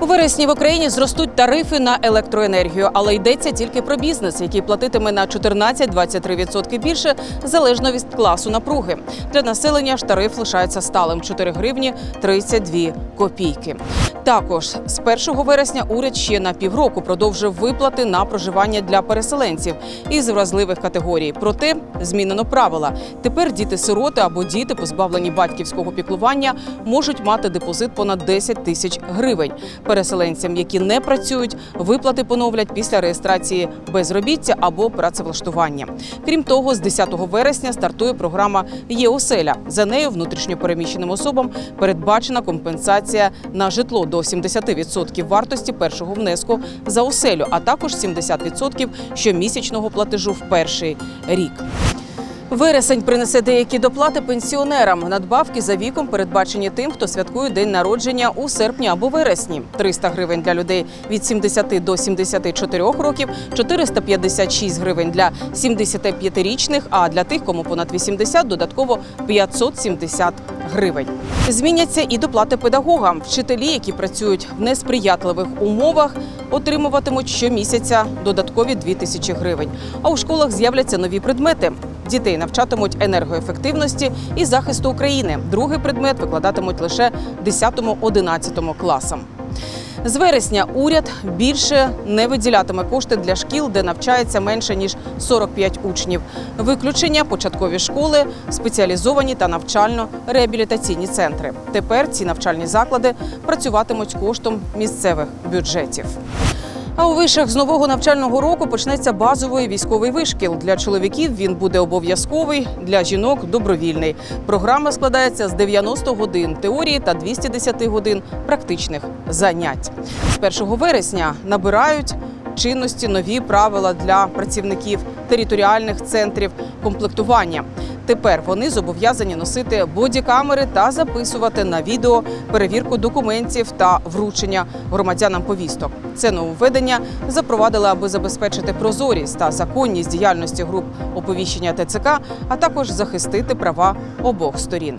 У вересні в Україні зростуть тарифи на електроенергію, але йдеться тільки про бізнес, який платитиме на 14-23% більше залежно від класу напруги. Для населення ж тариф лишається сталим 4 гривні 32 копійки. Також з 1 вересня уряд ще на півроку продовжив виплати на проживання для переселенців із вразливих категорій. Проте змінено правила. Тепер діти-сироти або діти, позбавлені батьківського піклування, можуть мати депозит понад 10 тисяч гривень. Переселенцям, які не працюють, виплати поновлять після реєстрації безробіття або працевлаштування. Крім того, з 10 вересня стартує програма «Є-оселя». За нею внутрішньопереміщеним особам передбачена компенсація на житло до 70% вартості першого внеску за оселю, а також 70% щомісячного платежу в перший рік. Вересень принесе деякі доплати пенсіонерам. Надбавки за віком передбачені тим, хто святкує день народження у серпні або вересні. 300 гривень для людей від 70 до 74 років, 456 гривень для 75-річних, а для тих, кому понад 80, додатково 570 гривень. Зміняться і доплати педагогам. Вчителі, які працюють в несприятливих умовах, отримуватимуть щомісяця додаткові 2 тисячі гривень. А у школах з'являться нові предмети. Дітей навчатимуть енергоефективності і захисту України. Другий предмет викладатимуть лише 10-11 класам. З вересня уряд більше не виділятиме кошти для шкіл, де навчається менше ніж 45 учнів. Виключення початкові школи, спеціалізовані та навчально-реабілітаційні центри. Тепер ці навчальні заклади працюватимуть коштом місцевих бюджетів. А у вишах з нового навчального року почнеться базовий військовий вишкіл. Для чоловіків він буде обов'язковий, для жінок добровільний. Програма складається з 90 годин теорії та 210 годин практичних занять. З 1 вересня набирають чинності нові правила для працівників територіальних центрів комплектування. Тепер вони зобов'язані носити бодікамери та записувати на відео перевірку документів та вручення громадянам повісток. Це нововведення запровадили, аби забезпечити прозорість та законність діяльності груп оповіщення ТЦК, а також захистити права обох сторін.